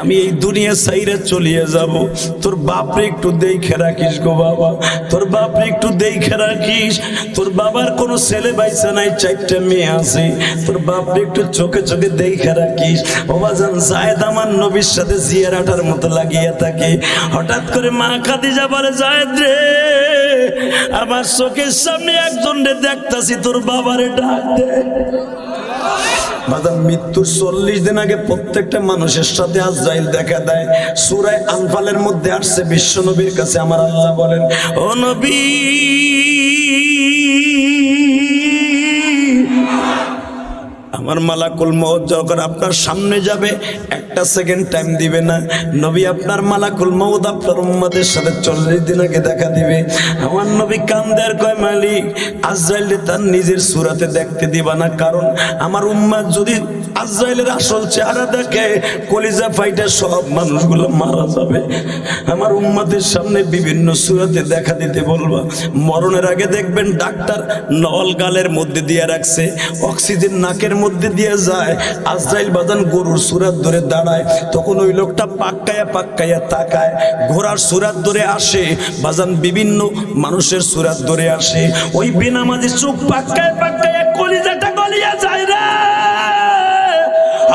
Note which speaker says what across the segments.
Speaker 1: আমি এই দুনিয়া সাইরে চলিয়ে যাব। তোর বাপরে একটু দেখে রাখিস গো বাবা। তোর বাপরে একটু দেখে রাখিস। তোর বাবার কোনো ছেলে বাইসা নাই, চারটা মেয়ে আছে। তোর বাপরে একটু চোখে চোখে দেখে রাখিস। বাবাজান জায়দ আমার নবীর সাথে জিয়ারাটার মতো লাগিয়ে থাকে। হঠাৎ করে মা খাদিজা বলে, জায়দ রে, আমার চোখের সামনে একজন রে দেখতাছি, তোর বাবারে ডাক দে। বাদাম মৃত্যুর চল্লিশ দিন আগে প্রত্যেকটা মানুষের সাথে আজরাইল দেখা দেয়। সুরায় আনফালের মধ্যে আসছে, বিশ্ব নবীর কাছে আমার আল্লাহ বলেন, ও নবী আমার মালাকুল মৌত যখন আপনার সামনে যাবে, একটা সেকেন্ড টাইম দিবে না। নবী আপনার মালাকুল মৌত আপনার উম্মাদের সাথে চল্লিশ দিন আগে দেখা দিবে। আমার নবী কান্দের কয়, মালিক আজরাইলে তার নিজের সুরাতে দেখতে দিবা না। কারণ আমার উম্মাদ যদি আজরাইলের আসল চেহারা দেখে কলিজা ফাইটা সব মানুষগুলো মারা যাবে। আমার উম্মাদের সামনে বিভিন্ন সুরাতে দেখা দিতে বলবা। মরণের আগে দেখবেন ডাক্তার নল গালের মধ্যে দিয়ে রাখছে, অক্সিজেন নাকের মধ্যে দিয়ে যায়। আজরাইল বাজান গরুর সুরাত ধরে দাঁড়ায়, তখন ওই লোকটা পাক্কায়া পাক্কায়া তাকায়, ঘোড়ার সুরাত ধরে আসে, বাজান বিভিন্ন মানুষের সুরাত ধরে আসে। ওই বেনামাজি চোখ পাক্কায় পাক্কায় কলিজাটা গলিয়া যায় রে!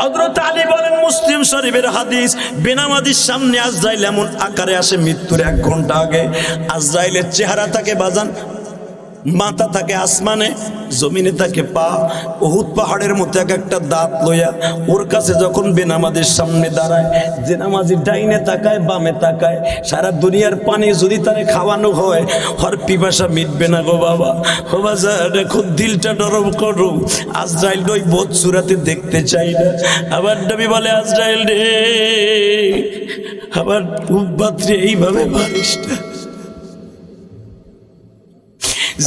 Speaker 1: হযরত আলী বলেন, মুসলিম শরীফের হাদিস বেনামাজির সামনে আজরাইল এমন আকারে আসে, মৃত্যুর এক ঘণ্টা আগে আজরাইলের চেহারা তাকে বাজান মাথা থাকে আসমানে, জমিনে থাকে পা। বহুত পাহাড়ের মতো এক একটা দাঁত লইয়া ওর কাছে যখন বেনামাজির সামনে দাঁড়ায়, যে নামাজি ডাইনে তাকায়, বামে তাকায়, সারা দুনিয়ার পানি যদি তারে খাওয়ানো হয়, হর পিপাসা মিটবে না গো বাবা। ও বাজা দেখো, দিলটা নরম করো। আজরাইল ওই বোধ সুরাতে দেখতে চাই না। আবার নবী বলে, আজরাইল রে, আবার উপাত্রে এইভাবে না।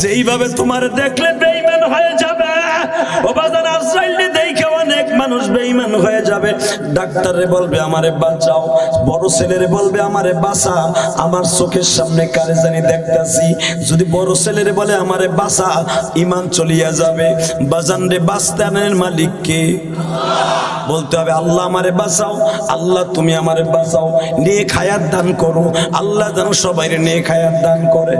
Speaker 1: যেইভাবে তোমার দেখলে বেইমান হয়ে যাবে। ও বাজার আশ্রয় দেখে বেইমান হয়ে যাবে। ডাক্তারে বলবে, আমারে বাঁচাও। বড় ছেলেরে বলবে, আমারে বাঁচা। আমার চোখের সামনে কারে জানি দেখতাছি। যদি বড় ছেলেরে বলে, আমারে বাঁচা ইমান চলিয়া যাবে। বাজান রে বাস্তানের মালিক কে? বলতে হবে, আল্লাহ আমারে বাঁচাও। আল্লাহ তুমি আমারে বাঁচাও। নিয়ে খায়াত দান করো। আল্লাহ যেন সবাই নিয়ে খায়াত দান করে।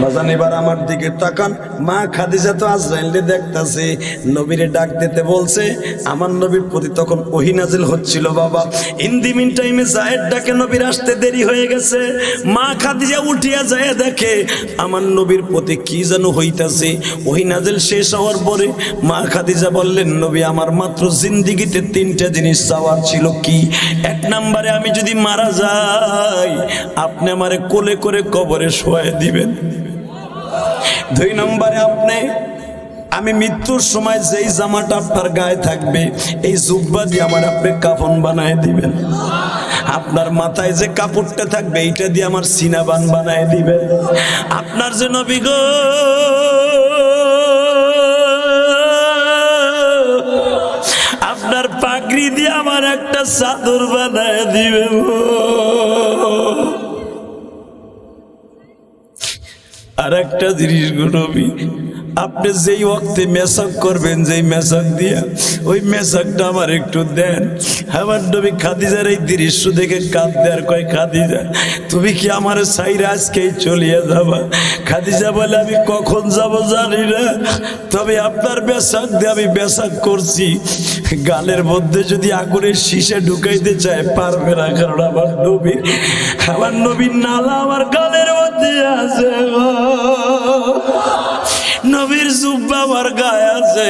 Speaker 1: বাজান, এবার আমার দিকে তাকান। মা খাদিজা তো আজরাইলে দেখতাছে। নবীরে ডাক দিতে বলছে, আমার নবীর প্রতি তখন ওহিনাজিল হচ্ছিল, বাবা। ইন্দি মিন টাইমে জায়ের ডাকে, নবীর আসতে দেরি হয়ে গেছে। মা খাদিজা উঠিয়া যায়, দেখে আমার নবীর প্রতি কি যেন হইতাছে। ওহিনাজিল শেষ হওয়ার পরে মা খাদিজা বললেন, নবী, আমার মাত্র জিন্দিগিতে তিনটা জিনিস চাওয়ার ছিল কি? এক নম্বরে আমি যদি মারা যাই, আপনি আমারে কোলে করে কবরে শোয়াই দিবেন। দুই নম্বরে আপনি আমি মৃত্যুর সময় যেই জামাটা আপনার গায়ে থাকবে, এই জুব্বা দিয়ে আমার আপনি কাফন বানায় দিবেন। আপনার মাথায় যে কাপড়টা থাকবে, এইটা দিয়ে আমার সিনাবান বানায় দিবেন। আপনার যে নবী গো, আপনার পাগড়ি দিয়ে আমার একটা চাদর বানায় দিবে আর একটা জিনিস গো নবী আপনি যেই ওক্তে মেসাক করবেন, যেই মেসাক দিয়া, ওই মেসাকটা আমার একটু দেন। আমার নবী খাদিজার এই দৃশ্য দেখে কাঁদতে আর কয়, খাদিজা, তুমি কি আমার সাইরা আজকেই চলিয়ে যাবা? খাদিজা বলে, আমি কখন যাব জানি না। তবে আপনার বেসাক দিয়ে আমি বেসাক করছি। গালের মধ্যে যদি আগুনের শীষে ঢুকাইতে চায়, পারবে না, কারণ আমার নবী, আমার নবীর নালা আমার গালের মধ্যে আছে। নবীর জুব্বা আমার গায়ে আছে।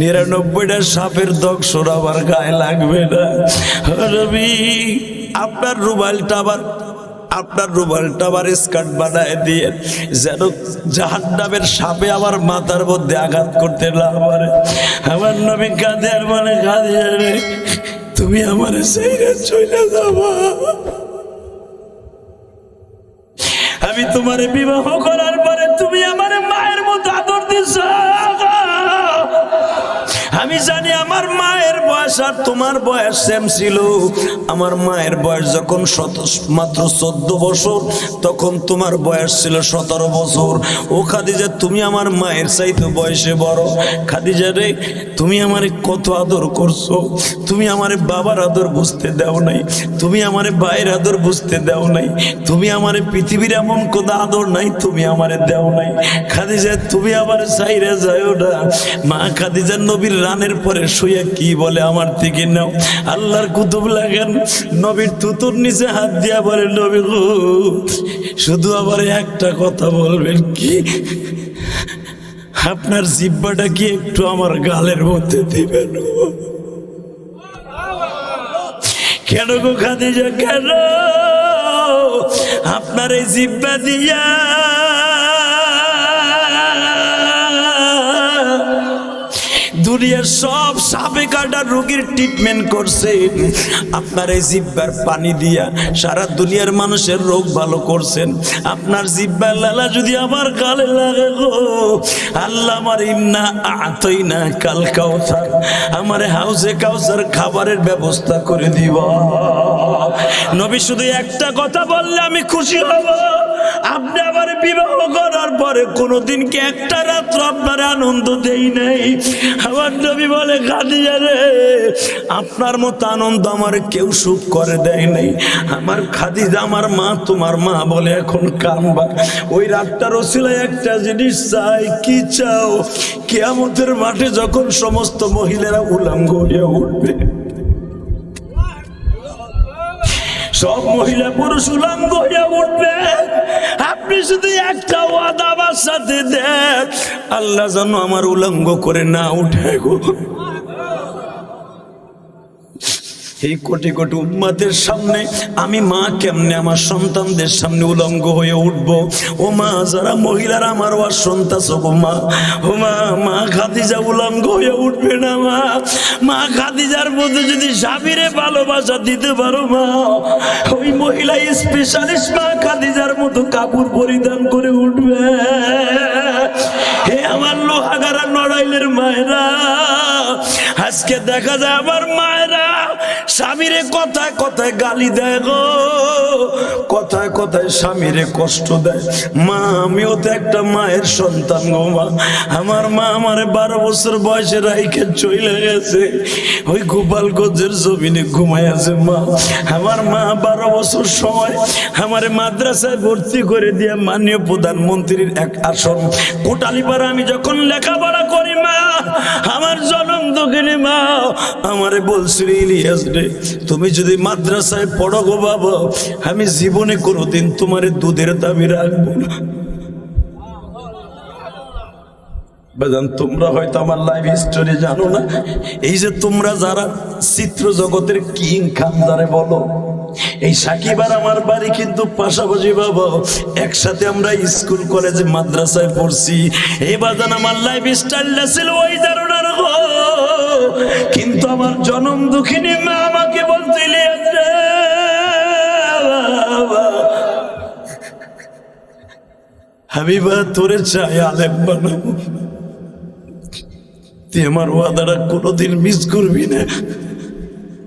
Speaker 1: নিরানব্বইটা সাপের দক্ষর আমার গায়ে লাগবে না। রবি আপনার রুমালটা আবার আপনার রুমালটা আবার স্কার্ট বানায় দিয়ে যেন জাহান্নামের সাপে আমার মাথার মধ্যে আঘাত করতে না পারে। আমার নবী কাঁদে আর মানে কাঁদে তুমি আমার সেই চলে যাবা। আমি তোমারে বিবাহ করার পরে আমার মায়ের মতো আদর দিস আমি জানি আমার মায়ের বয়স বয়স আর তোমার বয়স সেম ছিল। আমার মায়ের বয়স যখন শত মাত্র চোদ্দ বছর, তখন তোমার বয়স ছিল সতেরো বছর। ও খাদিজা, তুমি আমার মায়ের চাইতে বয়সে বড়। খাদিজা রে, তুমি আমারে কত আদর করছ। তুমি আমারে বাবার আদর বুঝতে দাও নাই। তুমি আমারে ভাইয়ের আদর বুঝতে দাও নাই। তুমি আমারে পৃথিবীর এমন কোন আদর নাই, তুমি আমারে দাও নাই। খাদিজা, তুমি আমার সাইরে যাও না। মা খাদিজা নবীর রানের পরে শুয়ে কি বলে আমার থেকে নাও। আল্লাহর কুতুব লাগেন। নবীর তুতুর নিচে হাত দিয়া বলে, নবী শুধু আবার একটা কথা বলবেন কি? আপনার জিব্বাটা কি একটু আমার গালের মধ্যে দিবেন? কেন গো খাদিজা, কেন? আপনার এই জিব্বা দিয়া দুনিয়ার সব সাপে কাটা রোগীর ট্রিটমেন্ট করছে। আপনার এই জিব্বার পানি দিয়া সারা দুনিয়ার মানুষের রোগ ভালো করছেন। আপনার জিব্বার লালা যদি আমার গালে লাগে গো, আল্লাহ আমার ইন্না আতই না কাল কাউসার, আমার হাউসে কাউসার খাবারের ব্যবস্থা করে দিব। নবী শুধু একটা কথা বললে আমি খুশি হব। আপনি আবার বিবাহ করার পরে কোনোদিন কি একটা রাত্র আপনার আনন্দ দেই নাই? আমার নবী বলে, খাদিজা রে, আপনার মতো আনন্দ আমার কেউ সুখ করে দেয় নাই। আমার খাদিজা, আমার মা, তোমার মা বলে এখন কামবা ওই রাতটার ওসিলায় একটা জিনিস চাই, কি চাও? কেয়ামতের মাঠে যখন সমস্ত মহিলারা উলাঙ্গ হইয়া উঠবে সব মহিলা পুরুষ উলঙ্গ হয়ে উঠবে। আপনি শুধু একটা ওয়াদা আমার সাথে দেন। আল্লাহ যেন আমার উলঙ্গ করে না উঠে গো। এই কোটি কোটি উম্মাদের সামনে আমি মা কেমনে আমার সন্তানদের সামনে উলঙ্গ হয়ে উঠব? ও মা, যারা মহিলারা আমার ওয়ার সন্তাস গো মা। ও মা মা খাদিজা উলঙ্গ হয়ে উঠবে না মা। মা খাদিজার মধ্যে যদি স্বামীরে ভালোবাসা দিতে পারো মা, ওই মহিলা স্পেশালিস্ট মা খাদিজার মতো কাপড় পরিধান করে উঠবে। হে আমার লোহাগারা নড়াইলের মায়েরা, আজকে দেখা যায় আমার মায়েরা স্বামীরে কথায় কথায় গালি দেয় গো। কথায় কথায় স্বামীরে কষ্ট দেয়। মা, আমিও তো একটা মায়ের সন্তান গো মা। আমার মা আমার বারো বছর বয়সে রাইখে চলে গেছে। ওই গোপালগঞ্জের জমিনে ঘুমাই আছে মা। আমার মা বারো বছর সময় আমার মাদ্রাসায় ভর্তি করে দিয়ে মাননীয় প্রধানমন্ত্রীর এক আসন। কোটালিপাড়া আমি যখন লেখাপড়া করি আমারে বলছিল, ইলিয়াস রে, তুমি যদি মাদ্রাসায় পড়ো গো বাবা, আমি জীবনে কোনোদিন তোমার দুধের দাবি রাখব না। তোমরা হয়তো আমার লাইফ হিস্টোরি জানো না। এই যে তোমরা যারা চিত্র জগতের কিং খান যারে বলো, এই সাকিব আর আমার বাড়ি কিন্তু পাশাপাশি বাবা, একসাথে আমরা স্কুল কলেজে মাদ্রাসায় পড়ছি। এই বাজান, আমার লাইফ স্টাইলটা ছিল ওই ধারণার গো কিন্তু আমার জনম দুঃখিনী মা আমাকে বলছিল হাবিবা, তোরে চাই আলেম বানাবো তুই আমার ওয়াদাটা কোনোদিন মিস করবি না।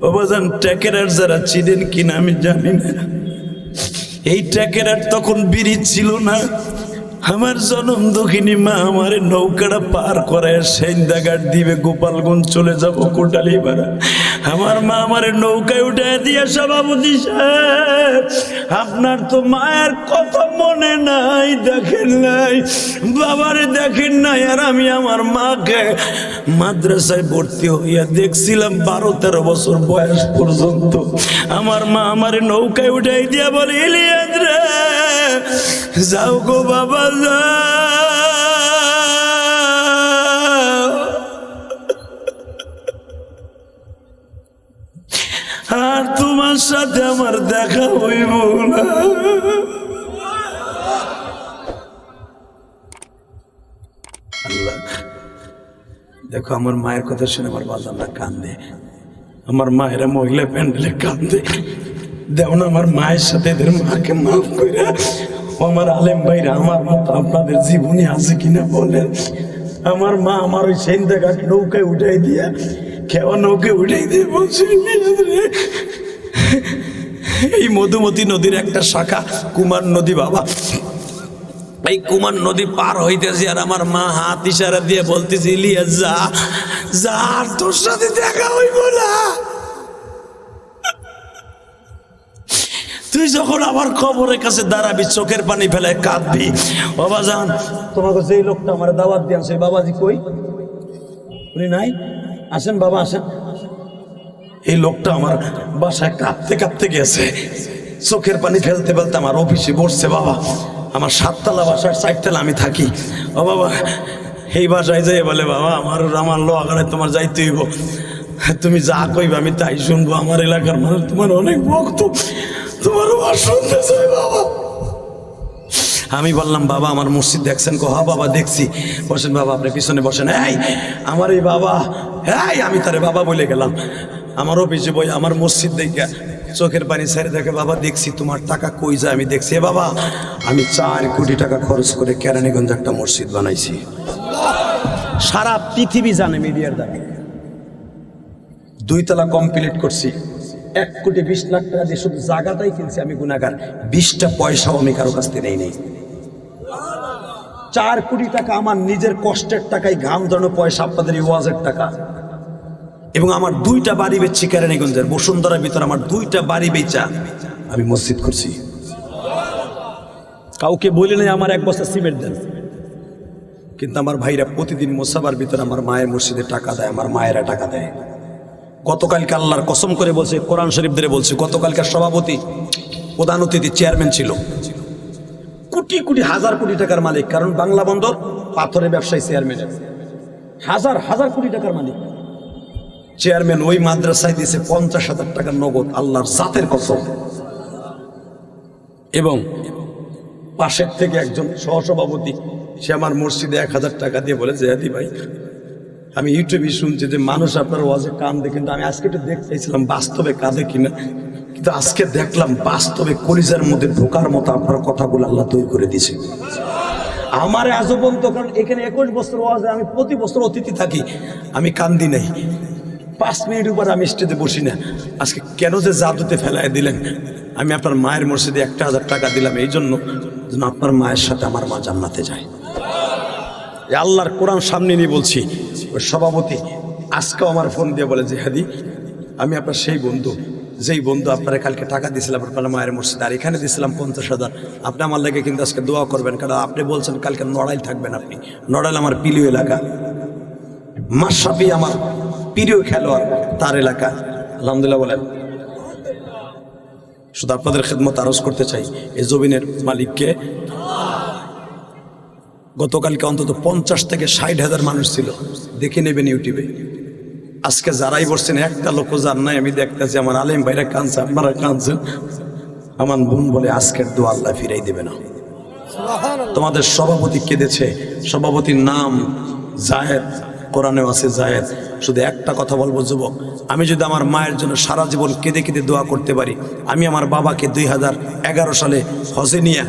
Speaker 1: বাবাজান, ট্যাকেরার যারা চিনেন কিনা আমি জানি না। এই ট্যাকেরার তখন বিড়ি ছিল না। আমার জনম দক্ষিণী মা আমার নৌকাটা পার করে সেন্দাঘাট দিবে, গোপালগঞ্জ চলে যাব কোটালি পাড়া আমার মা আমার নৌকায় উঠে দিয়ে, সভাপতি সাহেব, আপনার তো মায়ের কথা মনে নাই। দেখেন নাই, বাবারে দেখেন নাই, আর আমি আমার মাকে মাদ্রাসায় ভর্তি হইয়া দেখছিলাম বারো তেরো বছর বয়স পর্যন্ত। আমার মা আমার নৌকায় উঠাই দিয়া বলে যাও গো বাবা, যাও। আর তোমার সাথে আমার দেখা হইব না। আল্লাহ। দেখো, আমার মায়ের কথা শুনে আমার বাজানরা কান্দে আমার মায়েরা মহিলা প্যান্ডেলে কান্দে দেও না আমার মায়ের সাথে এদের মাকে মাফ করে। আমার আলেম ভাইরা, আমার মতো আপনাদের জীবনে আছে কিনা বলেন। আমার মা আমার ওই সেন্দাঘাট নৌকায় উঠাই দিয়া কেমন ওকে উঠাই দিয়ে বলছি এই মধুমতি নদীর একটা শাখা, কুমার নদী বাবা। এই কুমার নদী পার হইতেছি আর আমার মা হাত ইশারা দিয়ে বলতেছি, ইলিয়াস, যা যা, আর তোর সাথে দেখা হইব না। তুই যখন আমার খবরের কাছে দাঁড়াবি, চোখের পানি ফেলে কাঁদবি। বাবা যান তোমাকে যেই লোকটা আমার দাওয়াত দিয়ে আসে। বাবাজি কই? উনি নাই? আসেন বাবা, আসেন। এই লোকটা আমার বাসায় কাঁদতে কাঁদতে গেছে। চোখের পানি ফেলতে ফেলতে আমার অফিসে বসছে বাবা। আমার সাততলা বাসার চারতলা আমি থাকি। ও বাবা, এই বাসায় যাই বলে, বাবা, আমার আমার লো, আগারে তোমার যাইতে হইব। তুমি যা কইবে আমি তাই শুনব। আমার এলাকার মানুষ তোমার অনেক ভক্ত। তোমার আওয়াজ শুনতে চাই, বাবা। আমি বললাম, বাবা, আমার মসজিদ দেখছেন কো? হা, বাবা, দেখছি। বসেন, বাবা, আপনি পিছনে বসেন। এই, আমার এই বাবা, এই, আমি তারে বাবা বলে গেলাম। আমার অফিসে বই, আমার মসজিদ দেখে চোখের পানি ছেড়ে দেখে, বাবা, দেখছি তোমার টাকা কই যায়? আমি দেখছি বাবা, আমি চার কোটি টাকা খরচ করে কেরানীগঞ্জ একটা মসজিদ বানাইছি। সারা পৃথিবী জানে মিডিয়ার দ্বারা দুই তলা কমপ্লিট করছি। এক কোটি বিশ লাখ টাকা দিয়ে শুধু জায়গাটাই কিনছি আমি গুণাগার বিশটা পয়সাও আমি কারও কাছ থেকে নেই নেই। চার কোটি টাকা আমার নিজের কষ্টের টাকায় ঘাম ধরানো পয়সা আপনাদের ওয়াজের টাকা। এবং আমার দুইটা বাড়ি বেচছি কেরানীগঞ্জের। বসুন্ধরার ভিতর আমার দুইটা বাড়ি বেচা আমি মসজিদ করছি। কাউকে বলি নাই আমার এক বস্তা সিমেন্ট দেন। কিন্তু আমার ভাইরা প্রতিদিন মোসাবার ভিতরে আমার মায়ের মসজিদে টাকা দেয়, আমার মায়েরা টাকা দেয়। গতকালকে আল্লাহর কসম করে বলছে, কোরআন শরীফদের বলছে, গতকালকার সভাপতি, প্রধান অতিথি, চেয়ারম্যান ছিল। কোটি কোটি, হাজার কোটি টাকার মালিক, কারণ বাংলা বন্দর পাথরের ব্যবসায়ী চেয়ারম্যানের। হাজার হাজার কোটি টাকার মালিক। চেয়ারম্যান ওই মাদ্রাসায় দিয়েছে পঞ্চাশ হাজার টাকার নগদ, আল্লাহর জাতের কসম। এবং পাশের থেকে একজন সহসভাপতি, সে আমার মসজিদে এক হাজার টাকা দিয়ে বলে জেহাদি ভাই, আমি ইউটিউবে শুনছি যে মানুষ আপনার ওয়াজে কান কিন্তু আমি আজকে একটু দেখতে চাইছিলাম বাস্তবে কাঁদে কিনা। কিন্তু আজকে দেখলাম বাস্তবে কলিজার মধ্যে ঢোকার মতো আপনার কথাগুলো আল্লাহ তৈরি করে দিয়েছে। আমার আজও পর্যন্ত কারণ এখানে একুশ বছর ওয়াজে আমি প্রতি বছর অতিথি থাকি, আমি কান্দি নাই। পাঁচ মিনিট উপর আমি স্টেজে বসি না। আজকে কেন যে জাদুতে ফেলায় দিলেন? আমি আপনার মায়ের মসজিদে একটা হাজার টাকা দিলাম এই জন্য যেন আপনার মায়ের সাথে আমার মা জান্নাতে যায়। আল্লাহর কোরআন সামনে নিয়ে বলছি, ওই সভাপতি আজকেও আমার ফোন দিয়ে বলে যে হাদি, আমি আপনার সেই বন্ধু, যেই বন্ধু আপনারা কালকে টাকা দিয়েছিলাম আপনার মায়ের মসজিদ, আর এখানে দিয়েছিলাম পঞ্চাশ হাজার। আপনি আমার লাগে কিন্তু আজকে দোয়া করবেন, কারণ আপনি বলছেন কালকে নড়াইল থাকবেন আপনি, নড়াইল আমার প্রিয় এলাকা। মাসাপি আমার প্রিয় খেলোয়াড় তার এলাকা। আলহামদুলিল্লাহ বলেন। শুধু আপনাদের খেদমত আরজ করতে চাই এই জমিনের মালিককে। গতকালকে অন্তত পঞ্চাশ থেকে ষাট হাজার মানুষ ছিল। দেখে নেবেন ইউটিউবে। আজকে যারাই বসছেন একটা লোক যার নাই, আমি দেখতেছি আমার আলেম ভাইরা কাঁদছে, আপনারা কাঁদছেন। আমার বোন বলে, আজকের দোয়া আল্লাহ ফিরাই দেবে না। তোমাদের সভাপতি কেঁদেছে। সভাপতির নাম জায়েদ। কোরআনেও আছে জায়েদ, শুধু একটা কথা বলব যুবক, আমি যদি আমার মায়ের জন্য সারা জীবন কেঁদে কেঁদে দোয়া করতে পারি, আমি আমার বাবাকে দুই হাজার এগারো সালে হজে নিয়ে,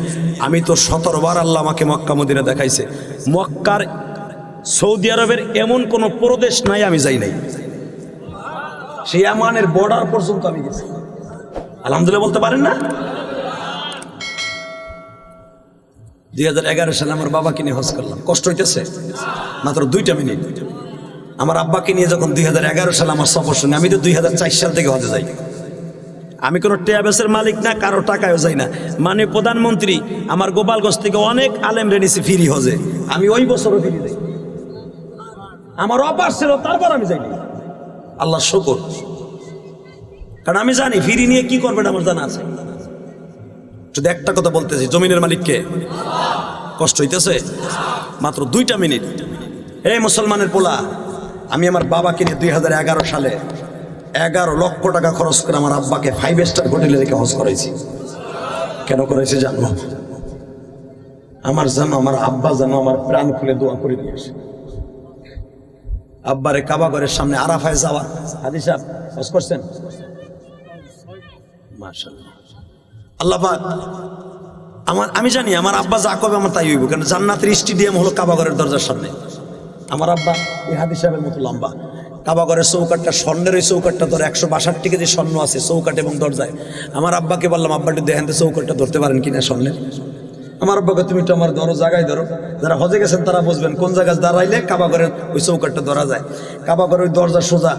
Speaker 1: আমি তো সতেরো বার আল্লাহ আমাকে মক্কা মদিনা দেখাইছে। মক্কার সৌদি আরবের এমন কোনো প্রদেশ নাই, আমি যাই নাই। সেই আমানের বর্ডার পর্যন্ত আমি গেছি। আলহামদুলিল্লাহ বলতে পারেন না? দুই হাজার এগারো সালে আমার বাবাকে নিয়ে হজ করলাম। কষ্ট হইতেছে? মাত্র দুইটা মিনিট। আমার আব্বাকে নিয়ে যখন দুই হাজার এগারো সালে আমার সফর শুনি, আমি তো দুই হাজার চার সাল থেকে হজে যাই। আমি কোনো ট্যাবেসের মালিক না, কারও টাকায়ও যাই না। মানে প্রধানমন্ত্রী, আমার গোপালগঞ্জ থেকে অনেক আলেম রেনিছি ফিরি হজে। আমি ওই বছরও ফিরি যাই আমার অপার ছিল, তারপর আমি যাইনি। আল্লাহ শকর। কারণ আমি জানি, ফিরি নিয়ে কি করবেন আমার জানা আছে। শুধু একটা কথা বলতেছি, জমিনের মালিককে কষ্ট হইতেছে? মাত্র দুইটা মিনিট। এই মুসলমানের পোলা আমি আমার বাবাকে নিয়ে দুই হাজার এগারো সালে এগারো লক্ষ টাকা খরচ করে আমার আব্বাকে ফাইভ স্টার হোটেলে রেখে হজ করেছি কেন করাইছি জানো আমার জানো, আমার আব্বা জানো, আমার প্রাণ খুলে দোয়া করে দিয়েছে আব্বারে কাবা ঘরের সামনে আরাফায় যাওয়া। হাদি সাহেব, হজ করছেন? মার্শাল্লাহ আল্লাহ আমার আমি জানি, আমার আব্বা যা কবে আমার তাই হইব কারণ জান্নাতের স্টেডিয়াম হলো কাবাগরের দরজার সামনে। আমার আব্বা এই হাদিস সাহেবের মতো লম্বা। কাবাগরের চৌকাটটা স্বর্ণের ওই চৌকাটটা ধরে একশো বাষট্টি কেজি স্বর্ণ আছে চৌকাট এবং দরজায়। আমার আব্বাকে বললাম আব্বাটি দেখেন চৌকাটটা ধরতে পারেন কিনা স্বর্ণের? আমার আব্বাকে, তুমি একটু আমার ধরো জায়গায় ধরো। যারা হজে গেছেন তারা বুঝবেন, কোন জায়গায় দাঁড়াইলে কাবাগরের ওই চৌকাটটা ধরা যায়। কাবাগরের ওই দরজা সোজা,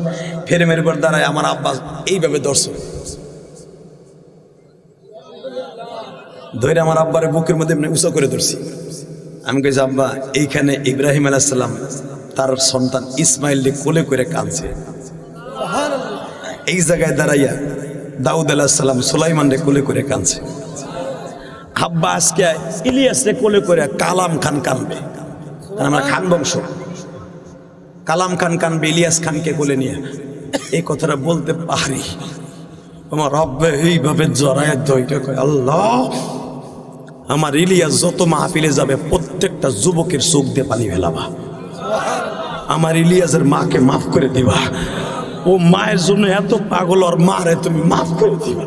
Speaker 1: ফেরেমের উপর দাঁড়ায় আমার আব্বা এইভাবে ধরছো। ধরে আমার আব্বারে বুকের মধ্যে এমনি উঁচু করে ধরছি। আমি কইছি, আব্বা, এইখানে ইব্রাহিম আলাইসাল্লাম তার সন্তান ইসমাইল কোলে করে কাঁদছে। এই জায়গায় দাঁড়াইয়া দাউদ আলাহিসাল্লাম সুলাইমান রে কোলে করে কাঁদছে। আব্বা, আজকে ইলিয়াস রে কোলে করে কালাম খান কানবে। আমরা খান বংশ। কালাম খান কানবে, ইলিয়াস খানকে কোলে নিয়ে। এই কথাটা বলতে পারি। আমার রব্বে এইভাবে জড়ায় দইটা কয়, আল্লাহ! আমার ইলিয়াস যত মাহফিলে যাবে, প্রত্যেকটা যুবকের চোখ দিয়ে পানি ফেলাবা। আমার ইলিয়াসের মাকে মাফ করে দিবা। ও মায়ের জন্য এত পাগল আর মারে তুমি মাফ করে দিবা।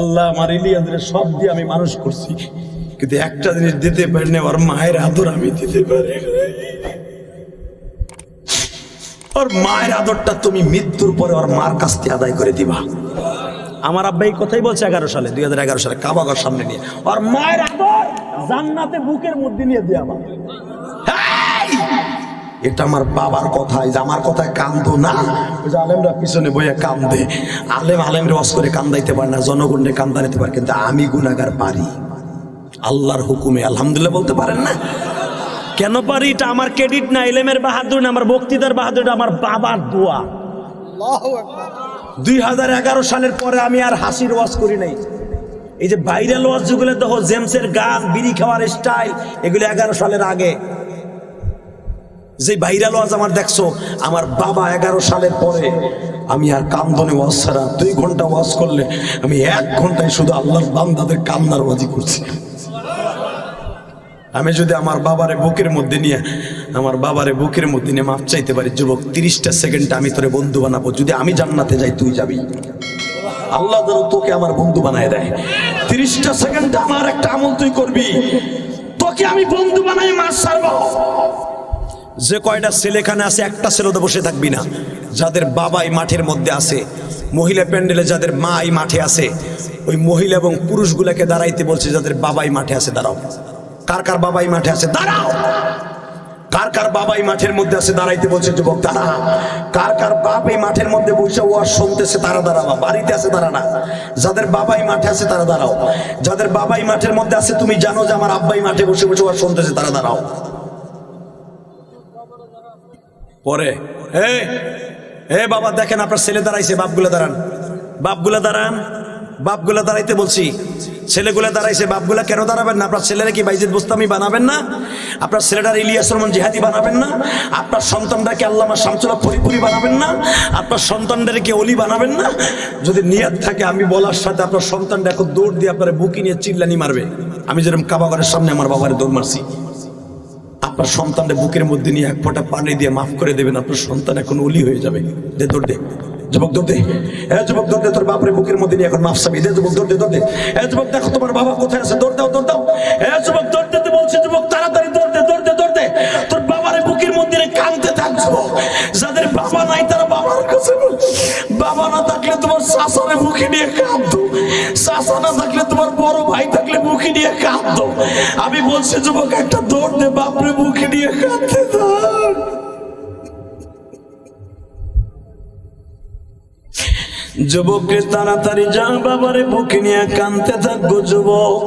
Speaker 1: আল্লাহ আমার ইলিয়াসের সব দিয়ে আমি মানুষ করছি, কিন্তু একটা জিনিস দিতে পারি না, ওর মায়ের আদর আমি দিতে পারি ওর মায়ের আদরটা তুমি মৃত্যুর পরে ওর মার কাছ থেকে আদায় করে দিবা। আমার আব্বা এই কথাই বলছে এগারো সালে, দুই হাজার এগারো সালে, কাবাগর সামনে নিয়ে। ওর মায়ের আদর জান্নাতে বুকের মধ্যে নিয়ে দিয়ে আমার। এটা আমার বাবার কথা যে আমার কথায় কান্দো না। যে আলেমরা পিছনে বইয়ে কান্দে। আলেম আলেম রস করে কান্দাইতে পারে না জনগণে কান্দাইতে পারে, কিন্তু আমি গুনাগার পারি। আল্লাহর হুকুমে, আলহামদুলিল্লাহ বলতে পারেন না? কেন পারি? এটা আমার ক্রেডিট না এলেমের বাহাদুর না, আমার বক্তৃতার বাহাদুর আমার বাবার দোয়া। দুই হাজার এগারো সালের পরে আমি আর হাসির ওয়াজ করি নাই। এই যে ভাইরাল ওয়াজ যেগুলো দেখো জেমসের গান, বিড়ি খাওয়ার স্টাইল, এগুলো এগারো সালের আগে। যে ভাইরাল ওয়াজ আমার দেখছ, আমার বাবা এগারো সালের পরে আমি আর কান্দনে ওয়াজ ছাড়া দুই ঘণ্টা ওয়াজ করলে আমি এক ঘন্টায় শুধু আল্লাহর বান্দাদের কান্নার ওয়াজি করছি। আমি যদি আমার বাবারে বুকের মধ্যে নিয়ে, আমার বাবারে বুকের মধ্যে নিয়ে মাপ চাইতে পারি, যুবক, তিরিশটা সেকেন্ড আমি তোরে বন্ধু বানাবো। যদি আমি জান্নাতে যাই, তুই যাবি। আল্লাহ যেন তোকে আমার বন্ধু বানায় দেয়। তিরিশটা সেকেন্ড আমার একটা আমল তুই করবি। তোকে আমি বন্ধু বানাই, মাছ ছাড়বো। যে কয়টা ছেলে এখানে আছে, একটা ছেলেতে বসে থাকবি না। যাদের বাবাই মাঠের মধ্যে আছে, মহিলা প্যান্ডেলে যাদের মা এই মাঠে আছে, ওই মহিলা এবং পুরুষগুলাকে দাঁড়াইতে বলছে, যাদের বাবাই মাঠে আছে, দাঁড়াও। কার কার বাবাই মাঠে আছে? দাঁড়াও! কার কার বাবাই মাঠের মধ্যে আছে? দাঁড়াইতে বলছে যুবক, দাঁড়া। কার কার বাপ এই মাঠের মধ্যে বসে ওয়াজ শুনতেছে? তারা দাঁড়াবা বাড়িতে আছে তারা না। যাদের বাবাই মাঠে আছে, তারা দাঁড়াও। যাদের বাবাই মাঠের মধ্যে আছে, তুমি জানো যে আমার আব্বাই মাঠে বসে বসে ওয়াজ শুনতেছে? তারা দাঁড়াও। পরে। হে বাবা, দেখেন আপনার ছেলে দাঁড়াইছে, বাপগুলো দাঁড়ান। বাপগুলো দাঁড়ান। বাপগুলো দাঁড়াইতে বলছি। ছেলেগুলো দাঁড়াইছে, বাপগুলা কেন দাঁড়াবেন না? আপনার ছেলেরা কি বাইজিদ বুস্তামি বানাবেন না? আপনার ছেলেটার ইলিয়াস রহমান জিহাদি বানাবেন না? আপনার সন্তানটাকে আল্লামা শামসুল্লাহ ফরিপুরি বানাবেন না? আপনার সন্তানদেরকে অলি বানাবেন না? যদি নিয়াত থাকে, আমি বলার সাথে আপনার সন্তানটা এখন দৌড় দিয়ে আপনার বুকি নিয়ে চিল্লানি মারবে। আমি যেরকম কাবাগরের সামনে আমার বাবারে দৌড় মারছি। আপনার সন্তানটা বুকের মধ্যে নিয়ে এক ফোঁটা পানি দিয়ে মাফ করে দেবেন, আপনার সন্তান এখন অলি হয়ে যাবে। দে দৌড় দে। যুবক হ্যাঁ যুবক তোর বাপরে বুকের মধ্যে নিয়ে এখন দে, যুবক হ্যাঁ যুবক দেখো তোমার বাবা কোথায় আছে দাও দাও। হ্যাঁ যুবক বলছে, যুবক, তাড়াতাড়ি তোর বাবারে বুকের মধ্যে যাদের বাবা নাই, তারা বাবার কাছে। বাবা না থাকলে তোমার শাসারে বুকে নিয়ে কাঁদতো। শাসা না থাকলে তোমার বড় ভাই থাকলে বুকে নিয়ে কাঁদতো। আমি বলছি, যুবক, একটা দৌড় দে, বাপরে মুখে নিয়ে কাঁদতে থাক। যুবককে তাড়াতাড়ি যা বাবারে বুকে নিয়ে কানতে থাকব যুবক।